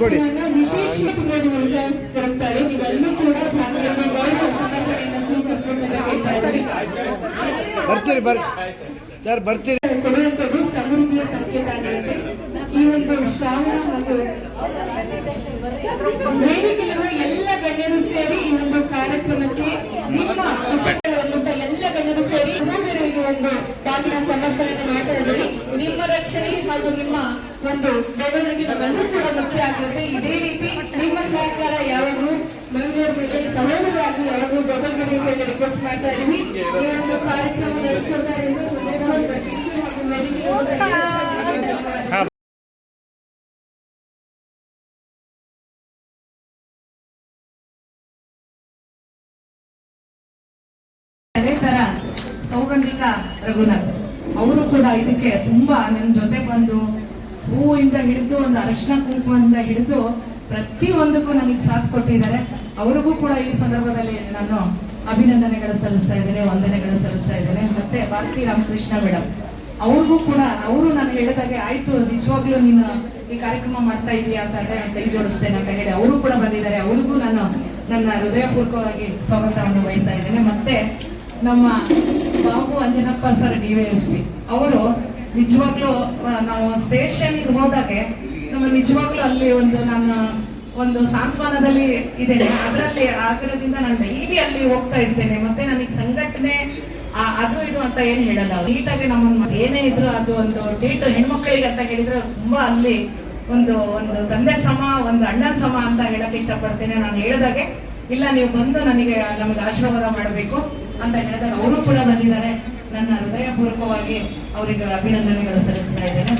ಕಾರ್ಯಕ್ರಮವನ್ನು ಜರುಗ್ತಾರೆ ನೀವೆಲ್ಲರೂ ಕೂಡ ಭಾಗಿಯಾಗಿ ಗೌರವ ಸಮರ್ಪಣೆಯನ್ನು ಸ್ವೀಕರಿಸಬೇಕಂತ ಹೇಳ್ತಾ ಇದ್ದೀವಿ. ಬರ್ತೀರಿ ಬರ್ ಸರ್ ಬರ್ತೀರಿ. ಕೊಡುವಂಥದ್ದು ಸಮೃದ್ಧಿಯ ಸಂಕೇತ ಆಗಿರುತ್ತೆ. ಈ ಒಂದು ಶ್ರಾವಣ ಹಾಗೂ ವೇದಿಕೆಯಲ್ಲಿರುವ ಎಲ್ಲ ಗಣ್ಯರು ಸೇರಿ ಈ ಒಂದು ಕಾರ್ಯಕ್ರಮಕ್ಕೆ ನಿಮ್ಮ ಉಪಸ್ಥಿತರಿರುವಂತ ಎಲ್ಲ ಗಣ್ಯರು ಸೇರಿ ಮೂವರಿಗೆ ಬಾಗಿನ ಸಮರ್ಪಣೆಯನ್ನು ಮಾಡ್ತಾ ಇದ್ದೀವಿ ನಿಮ್ಮ ರಕ್ಷಣೆ ಹಾಗೂ ನಿಮ್ಮ ಒಂದು ಬೆಳವಣಿಗೆ ನಮ್ಮೆಲ್ಲರೂ ಕೂಡ ಮುಖ್ಯ ಆಗಿರುತ್ತೆ. ಇದೇ ರೀತಿ ನಿಮ್ಮ ಸಹಕಾರ ಯಾವಾಗಲೂ ಮಂಗಳೂರು ಮೇಲೆ ಸಹೋದರವಾಗಿ ಯಾವಾಗಲೂ ಜೊತೆಗಿರಬೇಕು ರಿಕ್ವೆಸ್ಟ್ ಮಾಡ್ತಾ ಇದೀವಿ ಈ ಒಂದು ಕಾರ್ಯಕ್ರಮ ನಡೆಸ್ಕೊಡ್ತಾ ಇರೋದು ಸಂದೇಶ ಹಾಗೂ ವೇದಿಕೆ ಸೌಗಂಧಿಕ ರಘುನಾಥ್. ಅವರು ಕೂಡ ಇದಕ್ಕೆ ತುಂಬಾ ನನ್ನ ಜೊತೆ ಬಂದು ಹೂವಿಂದ ಹಿಡಿದು ಒಂದು ಅರಶಿನ ಕುಂಕುಮದಿಂದ ಹಿಡಿದು ಪ್ರತಿಯೊಂದಕ್ಕೂ ನನಗೆ ಸಾಥ್ ಕೊಟ್ಟಿದ್ದಾರೆ. ಅವರಿಗೂ ಕೂಡ ಈ ಸಂದರ್ಭದಲ್ಲಿ ನಾನು ಅಭಿನಂದನೆಗಳು ಸಲ್ಲಿಸ್ತಾ ಇದ್ದೇನೆ, ವಂದನೆಗಳು ಸಲ್ಲಿಸ್ತಾ ಇದ್ದೇನೆ. ಮತ್ತೆ ಭಾರತಿ ರಾಮಕೃಷ್ಣ ಮೇಡಮ್ ಅವ್ರಿಗೂ ಕೂಡ ಅವರು ನಾನು ಹೇಳಿದಾಗೆ ಆಯ್ತು, ನಿಜವಾಗ್ಲೂ ನೀನು ಈ ಕಾರ್ಯಕ್ರಮ ಮಾಡ್ತಾ ಇದೀಯಾ ಅಂತ ಅಂದ್ರೆ ಕೈ ಜೋಡಿಸ್ತೇನೆ ಅಂತ ಹೇಳಿ ಅವರು ಕೂಡ ಬಂದಿದ್ದಾರೆ. ಅವ್ರಿಗೂ ನಾನು ನನ್ನ ಹೃದಯಪೂರ್ವಕವಾಗಿ ಸ್ವಾಗತವನ್ನು ವಹಿಸ್ತಾ ಇದ್ದೇನೆ. ಮತ್ತೆ ನಮ್ಮ Babu Anjanappa sir D Y S P ಅವರು ನಿಜವಾಗ್ಲೂ ನಾವು ಸ್ಟೇಷನ್ಗೆ ಹೋದಾಗೆ ನಮ್ಮ ನಿಜವಾಗ್ಲೂ ಅಲ್ಲಿ ಒಂದು ನನ್ನ ಒಂದು ಸಾಂತ್ವನದಲ್ಲಿ ಇದ್ದೇನೆ. ಅದರಲ್ಲಿ ಆಗಿರೋದ್ರಿಂದ ನಾನು ಡೈಲಿ ಅಲ್ಲಿ ಹೋಗ್ತಾ ಇರ್ತೇನೆ. ಮತ್ತೆ ನನಗೆ ಸಂಘಟನೆ ಅದು ಇದು ಅಂತ ಏನು ಹೇಳಲ್ಲ ನೀಟಾಗಿ ನಮ್ಮ ಏನೇ ಇದ್ರು ಅದು ಒಂದು ಡೇಟ್ ಹೆಣ್ಮಕ್ಳಿಗೆ ಅಂತ ಹೇಳಿದ್ರೆ ತುಂಬಾ ಅಲ್ಲಿ ಒಂದು ಒಂದು ತಂದೆ ಸಮ, ಒಂದು ಅಣ್ಣನ ಸಮ ಅಂತ ಹೇಳಕ್ ಇಷ್ಟಪಡ್ತೇನೆ. ನಾನು ಹೇಳಿದಾಗೆ, ಇಲ್ಲ, ನೀವು ಬಂದು ನನಗೆ ನಮಗೆ ಆಶೀರ್ವಾದ ಮಾಡಬೇಕು. ಅಂತ ಹೇಳಿದಾಗ ಅವರು ಕೂಡ ಬಂದಿದ್ದಾರೆ. ನನ್ನ ಹೃದಯಪೂರ್ವಕವಾಗಿ ಅವರಿಗೆ ಅಭಿನಂದನೆಗಳು ಸಲ್ಲಿಸ್ತಾ ಇದ್ದೇನೆ.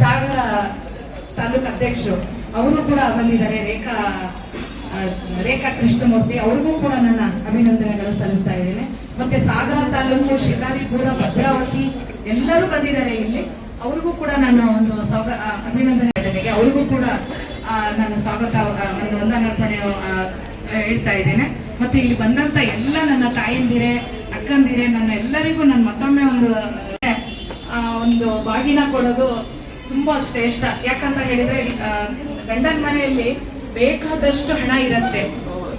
ಸಾಗರ ತಾಲೂಕು ಅಧ್ಯಕ್ಷರು, ಅವರು ಕೂಡ ಬಂದಿದ್ದಾರೆ. ರೇಖಾ ರೇಖಾ ಕೃಷ್ಣಮೂರ್ತಿ, ಅವ್ರಿಗೂ ಕೂಡ ನನ್ನ ಅಭಿನಂದನೆಗಳು ಸಲ್ಲಿಸ್ತಾ ಇದ್ದೇನೆ. ಮತ್ತೆ ಸಾಗರ ತಾಲೂಕು ಶಿಕಾರಿಪುರ, ಭದ್ರಾವತಿ, ಎಲ್ಲರೂ ಬಂದಿದ್ದಾರೆ ಇಲ್ಲಿ. ಅವ್ರಿಗೂ ಕೂಡ ನಾನು ಒಂದು ಸ್ವಾಗ ಅಭಿನಂದನೆ ಅವ್ರಿಗೂ ಕೂಡ ನಾನು ಸ್ವಾಗತ ಒಂದು ವಂದನಾರ್ಪಣೆ ಹೇಳ್ತಾ ಇದ್ದೇನೆ. ಮತ್ತೆ ಇಲ್ಲಿ ಬಂದಂತ ಎಲ್ಲ ನನ್ನ ತಾಯಂದಿರೆ, ಅಕ್ಕಂದಿರೆ, ನನ್ನ ಎಲ್ಲರಿಗೂ ನಾನು ಮತ್ತೊಮ್ಮೆ ಒಂದು ಒಂದು ಬಾಗಿನ ಕೊಡೋದು ತುಂಬಾ ಶ್ರೇಷ್ಠ. ಯಾಕಂತ ಹೇಳಿದ್ರೆ ಗಂಡನ ಮನೆಯಲ್ಲಿ ಬೇಕಾದಷ್ಟು ಹಣ ಇರುತ್ತೆ.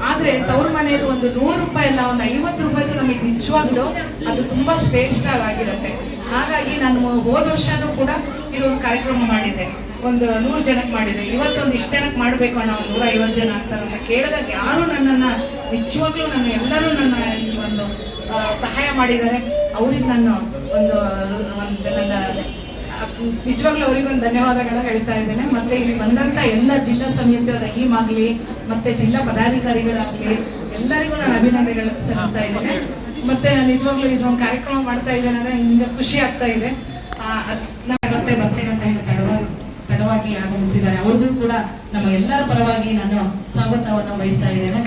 ಆದ್ರೆ ತವ್ರ ಮನೆಯದು ಒಂದು ನೂರು ರೂಪಾಯಿ ಅಲ್ಲ, ಒಂದು ಐವತ್ತು ರೂಪಾಯಿದು ನಮಗೆ ನಿಜವಾಗ್ಲು ಅದು ತುಂಬಾ ಶ್ರೇಷ್ಠ ಆಗಿರುತ್ತೆ. ಹಾಗಾಗಿ ನಾನು ಹೋದ ವರ್ಷನೂ ಕೂಡ ಇದೊಂದು ಕಾರ್ಯಕ್ರಮ ಮಾಡಿದ್ದೆ. ಒಂದು ನೂರು ಜನಕ್ಕೆ ಮಾಡಿದೆ. ಇವತ್ತೊಂದು ಇಷ್ಟು ಜನಕ್ಕೆ ಮಾಡಬೇಕು ಒಂದು ನೂರ ಐವತ್ತು ಜನ ಅಂತ ಕೇಳಿದಾಗ ಯಾರು ನನ್ನನ್ನ, ನಿಜವಾಗ್ಲೂ ನನ್ನ ಎಲ್ಲರೂ ನನ್ನ ಒಂದು ಸಹಾಯ ಮಾಡಿದ್ದಾರೆ. ಅವ್ರಿಗೆ ನಾನು ಒಂದು ಒಂದು ನಿಜವಾಗ್ಲೂ ಅವರಿಗೊಂದು ಧನ್ಯವಾದಗಳು ಹೇಳ್ತಾ ಇದ್ದೇನೆ. ಮತ್ತೆ ಇಲ್ಲಿ ಬಂದಂತ ಎಲ್ಲ ಜಿಲ್ಲಾ ಸಮಿತಿಯ ರಹೀಮಾಗ್ಲಿ, ಮತ್ತೆ ಜಿಲ್ಲಾ ಪದಾಧಿಕಾರಿಗಳಾಗ್ಲಿ, ಎಲ್ಲರಿಗೂ ನಾನು ಅಭಿನಂದನೆಗಳು ಸಲ್ಲಿಸ್ತಾ ಇದ್ದೇನೆ. ಮತ್ತೆ ನಾನು ನಿಜವಾಗ್ಲೂ ಇದೊಂದು ಕಾರ್ಯಕ್ರಮ ಮಾಡ್ತಾ ಇದ್ದೇನೆ ಅಂದ್ರೆ ಖುಷಿ ಆಗ್ತಾ ಇದೆ. ಮತ್ತೆ ಬರ್ತೇನೆ. ತಡವಾಗಿ ಆಗಮಿಸಿದ್ದಾರೆ. ಅವ್ರಿಗೂ ಕೂಡ ನಮ್ಮ ಎಲ್ಲರ ಪರವಾಗಿ ನಾನು ಸ್ವಾಗತವನ್ನು ವಹಿಸ್ತಾ ಇದ್ದೇನೆ.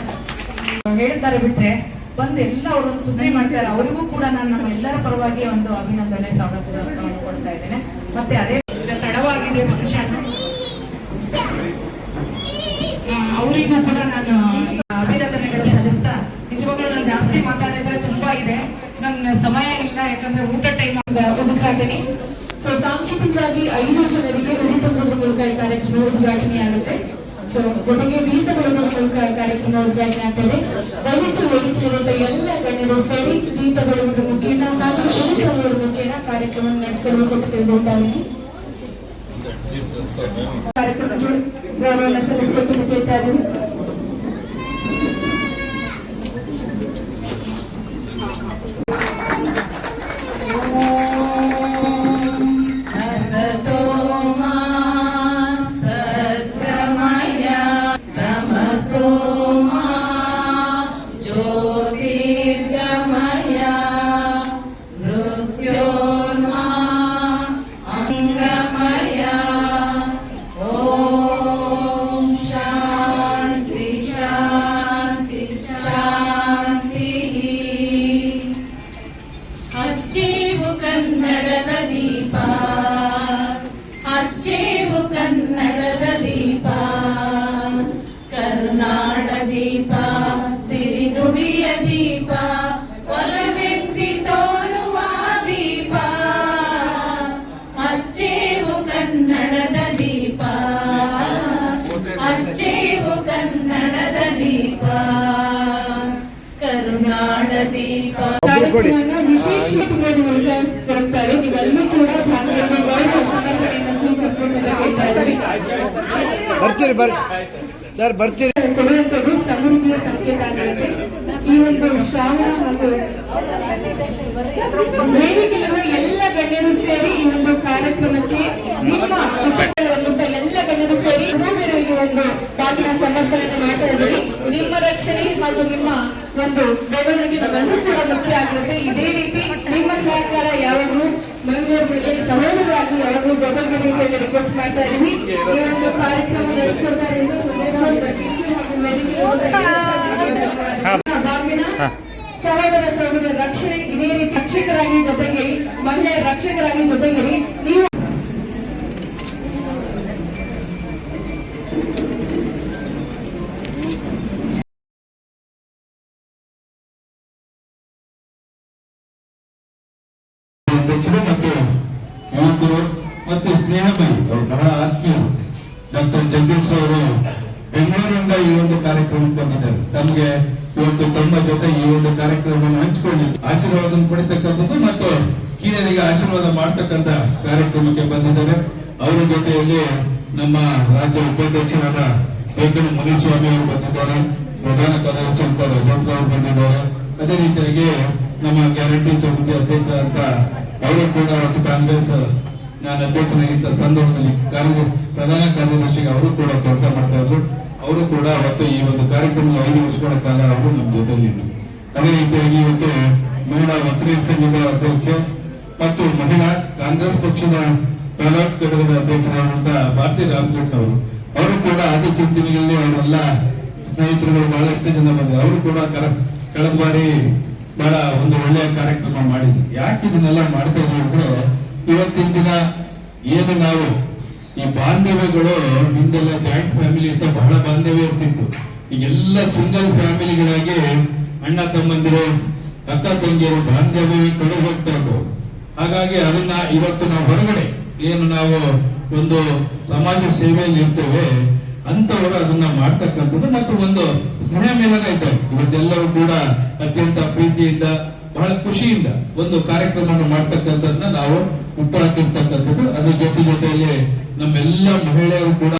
ಹೇಳಿದ್ದಾರೆ ಬಿಟ್ರೆ ಬಂದು ಎಲ್ಲ ಅವರೊಂದು ಸುದ್ದಿ ಮಾಡ್ತಾರೆ. ಅವರಿಗೂ ಕೂಡ ನಾನು ನಮ್ಮ ಎಲ್ಲರ ಪರವಾಗಿ ಒಂದು ಅಭಿನಂದನೆ ಸ್ವಾಗತವನ್ನು ಕೊಡ್ತಾ ಇದ್ದೇನೆ. ಮತ್ತೆ ಅದೇ ತಡವಾಗಿದೆ ಫಂಕ್ಷನ್ ಅವರಿಗೂ ಕೂಡ ನಾನು ಅಭಿನಂದನೆಗಳು ಸಲ್ಲಿಸ್ತಾ, ನಿಜವಾಗ್ಲೂ ನಾನು ಜಾಸ್ತಿ ಮಾತಾಡಿದ್ರೆ ತುಂಬಾ ಇದೆ. ನನ್ನ ಸಮಯ ಇಲ್ಲ, ಯಾಕಂದ್ರೆ ಊಟ ಟೈಮ್ ಉದ್ಘಾಟನೆ. ಸೊ ಸಾಂಕೇತಿಕವಾಗಿ ಐದು ಜನರಿಗೆ ಉಳಿತ ಮೂಲ ಮೂಲಕ ಈ ಕಾರ್ಯಕ್ರಮ ಉದ್ಘಾಟನೆ ಆಗುತ್ತೆ ಸೊ ಜೊತೆಗೆ ವಿವಿಧ ಬೆಳಗುವ ಮೂಲಕ ಕಾರ್ಯಕ್ರಮ ಉದ್ಘಾಟನೆ ಆಗ್ತದೆ. ದಯವಿಟ್ಟು ವೇದಿಕೆಯಲ್ಲಿರುವಂತಹ ಎಲ್ಲ ಗಣ್ಯರು ಸೇರಿ ದೀಪ ಬೆಳಗುವುದರ ಮುಖೇನ ಹಾಗೂ ಉಳಿತ ಮುಖೇನ ಕಾರ್ಯಕ್ರಮ ನಡೆಸಿಕೊಡಬೇಕು ಅಂತ ಇದ್ದೀನಿ. ಕಾರ್ಯಕ್ರಮಕ್ಕೆ ಗೌರವ ಸಲ್ಲಿಸಬೇಕು ಅಂತ ಕೇಳ್ತಾ ಇದ್ದೀನಿ. ಕೊಡಿ. ಕಾರ್ಯಕ್ರಮವನ್ನ ವಿಶೇಷ ಜರುಗ್ತಾರೆ ನೀವೆಲ್ಲರೂ ಕೂಡ ಭಾಗಿಯಾಗಿ ಗೌರವ ಸಮರ್ಪಣೆಯನ್ನು ಸ್ವೀಕರಿಸಬೇಕಂತ ಹೇಳ್ತಾ ಇದ್ದೀವಿ ಬರ್ತೀರಿ ಬರ್ ಸರ್ ಬರ್ತೀರಿ. ಕೊಡುವಂಥದ್ದು ಸಮೃದ್ಧಿಯ ಸಂಕೇತ ಆಗಿರುತ್ತೆ ಈ ಒಂದು ಶ್ರಾವಣ ಹಾಗೂ ವೇದಿಕೆಯಲ್ಲಿರುವ ಎಲ್ಲ ಗಣ್ಯರು ಸೇರಿ ಈ ಒಂದು ಕಾರ್ಯಕ್ರಮಕ್ಕೆ ನಿಮ್ಮ ಎಲ್ಲ ಗಣ್ಯರು ಸೇರಿ ಒಂದು ಪಾಲಿನ ಸಮರ್ಪಣೆ ಮಾಡ್ತಾ ಇದ್ದೀವಿ ಹಾಗೂ ನಿಮ್ಮ ಒಂದು ಬೆಳವಣಿಗೆ ನಮ್ಮೆಲ್ಲರೂ ಕೂಡ ಮುಖ್ಯ ಆಗಿರುತ್ತೆ. ಇದೇ ರೀತಿ ನಿಮ್ಮ ಸಹಕಾರ ಯಾವಾಗಲೂ ಮಂಗಳೂರು ಮೇಲೆ ಸಹೋದರರಾಗಿ ಯಾವಾಗಲೂ ಜೊತೆಗಿಡಿ ಅಂತ ರಿಕ್ವೆಸ್ಟ್ ಮಾಡ್ತಾ ಇದೀವಿ ಈ ಒಂದು ಕಾರ್ಯಕ್ರಮ ನಡೆಸ್ಕೊಡ್ತಾ ಇರೋದು ಸಂದೇಶ ಬಾಗಿನ ಸಹೋದರ ಸಹೋದರ ರಕ್ಷಣೆ ಇದೇ ರೀತಿ ರಕ್ಷಕರಾಗಿ ಜೊತೆಗಿರಿ ಮಹಿಳೆಯ ರಕ್ಷಕರಾಗಿ ಜೊತೆಗಿರಿ ನೀವು ಅಧ್ಯಕ್ಷರು ಮತ್ತು ಯುವಕರು ಮತ್ತು ಸ್ನೇಹಮಯಿ, ಅವರು ಬಹಳ ಆತ್ಮೀಯರು. ಡಾಕ್ಟರ್ ಜಗದೀಶ್ ಅವರು ಬೆಂಗಳೂರಿನಿಂದ ಈ ಒಂದು ಕಾರ್ಯಕ್ರಮಕ್ಕೆ ಬಂದಿದ್ದಾರೆ. ತಮಗೆ ಇವತ್ತು ತಮ್ಮ ಜೊತೆ ಈ ಒಂದು ಕಾರ್ಯಕ್ರಮವನ್ನು ಹಂಚಿಕೊಳ್ಳಿ ಆಶೀರ್ವಾದ ಪಡಿತಕ್ಕಂಥದ್ದು ಮತ್ತು ಕಿರಿಯರಿಗೆ ಆಶೀರ್ವಾದ ಮಾಡ್ತಕ್ಕಂಥ ಕಾರ್ಯಕ್ರಮಕ್ಕೆ ಬಂದಿದ್ದಾರೆ. ಅವರ ಜೊತೆಯಲ್ಲಿ ನಮ್ಮ ರಾಜ್ಯ ಉಪಾಧ್ಯಕ್ಷರಾದ ಬೇಕನ ಮುನಿಸ್ವಾಮಿ ಅವರು ಬಂದಿದ್ದಾರೆ. ಪ್ರಧಾನ ಕಾರ್ಯದರ್ಶಿ ಅಂತ ಬಂದಿದ್ದಾರೆ. ಅದೇ ರೀತಿಯಾಗಿ ನಮ್ಮ ಗ್ಯಾರಂಟಿ ಸಮಿತಿ ಅಧ್ಯಕ್ಷರಾದಂತ ಅವರು ಕೂಡ ಅವತ್ತು ಕಾಂಗ್ರೆಸ್, ನಾನು ಅಧ್ಯಕ್ಷನಾಗಿದ್ದ ಸಂದರ್ಭದಲ್ಲಿ ಕಾರ್ಯ, ಪ್ರಧಾನ ಕಾರ್ಯದರ್ಶಿಗೆ ಅವರು ಕೂಡ ಕೆಲಸ ಮಾಡ್ತಾ ಇದ್ರು. ಅವರು ಕೂಡ ಅವತ್ತು ಈ ಒಂದು ಕಾರ್ಯಕ್ರಮದ ಐದು ವರ್ಷಗಳ ಕಾಲ ಅವರು ನಮ್ಮ ಜೊತೆಯಲ್ಲಿದ್ದರು ಅದೇ ರೀತಿಯಾಗಿ ಇವತ್ತು ಮಹಿಳಾ ವಕೀಲರ ಸಂಘದ ಅಧ್ಯಕ್ಷ ಮತ್ತು ಮಹಿಳಾ ಕಾಂಗ್ರೆಸ್ ಪಕ್ಷದ ಪ್ರಧಾನ ಘಟಕದ ಅಧ್ಯಕ್ಷರಾದಂತಹ ಭಾರತಿ ರಾಮಕೃಷ್ಣ ಅವರು. ಅವರು ಕೂಡ ಆದಿ ಚಿಂತನೆಗಳಲ್ಲಿ ಅವರೆಲ್ಲ ಸ್ನೇಹಿತರುಗಳು ಬಹಳಷ್ಟು ಜನ ಬಂದರು. ಅವರು ಕೂಡ ಕಳೆದ ಬಾರಿ ಬಹಳ ಒಂದು ಒಳ್ಳೆಯ ಕಾರ್ಯಕ್ರಮ ಮಾಡಿದ್ರು. ಯಾಕೆ ಇದನ್ನೆಲ್ಲ ಮಾಡ್ತಾ ಇದ್ವಿ ಅಂದ್ರೆ ಇವತ್ತಿನ ದಿನ ಏನು ನಾವು ಈ ಬಾಂಧವ್ಯಗಳು ಹಿಂದೆಲ್ಲ ಜಾಯಿಂಟ್ ಫ್ಯಾಮಿಲಿ ಅಂತ ಬಹಳ ಬಾಂಧವ್ಯ ಇರ್ತಿತ್ತು. ಈಗೆಲ್ಲ ಸಿಂಗಲ್ ಫ್ಯಾಮಿಲಿಗಳಾಗಿ ಅಣ್ಣ ತಮ್ಮಂದಿರು, ಅಕ್ಕ ತಂಗಿಯರು ಬಾಂಧವ್ಯ ಕಡೆ ಹೋಗ್ತಾ ಇದ್ದವು ಹಾಗಾಗಿ ಅದನ್ನ ಇವತ್ತು ನಾವು ಹೊರಗಡೆ ಏನು ನಾವು ಒಂದು ಸಮಾಜ ಸೇವೆಯಲ್ಲಿ ಇರ್ತೇವೆ ಅಂತವರು ಅದನ್ನ ಮಾಡ್ತಕ್ಕಂಥದ್ದು ಮತ್ತು ಒಂದು ಸ್ನೇಹ ಮೇಲನ ಇದ್ದಾರೆ ಇವತ್ತೆಲ್ಲರೂ ಕೂಡ ಅತ್ಯಂತ ಪ್ರೀತಿಯಿಂದ, ಬಹಳ ಖುಷಿಯಿಂದ ಒಂದು ಕಾರ್ಯಕ್ರಮವನ್ನು ಮಾಡ್ತಕ್ಕಂಥದ್ದನ್ನ ನಾವು ಹುಟ್ಟು ಹಾಕಿರ್ತಕ್ಕಂಥದ್ದು ಅದ್ರ ಜೊತೆ ಜೊತೆಯಲ್ಲಿ ನಮ್ಮೆಲ್ಲ ಮಹಿಳೆಯರು ಕೂಡ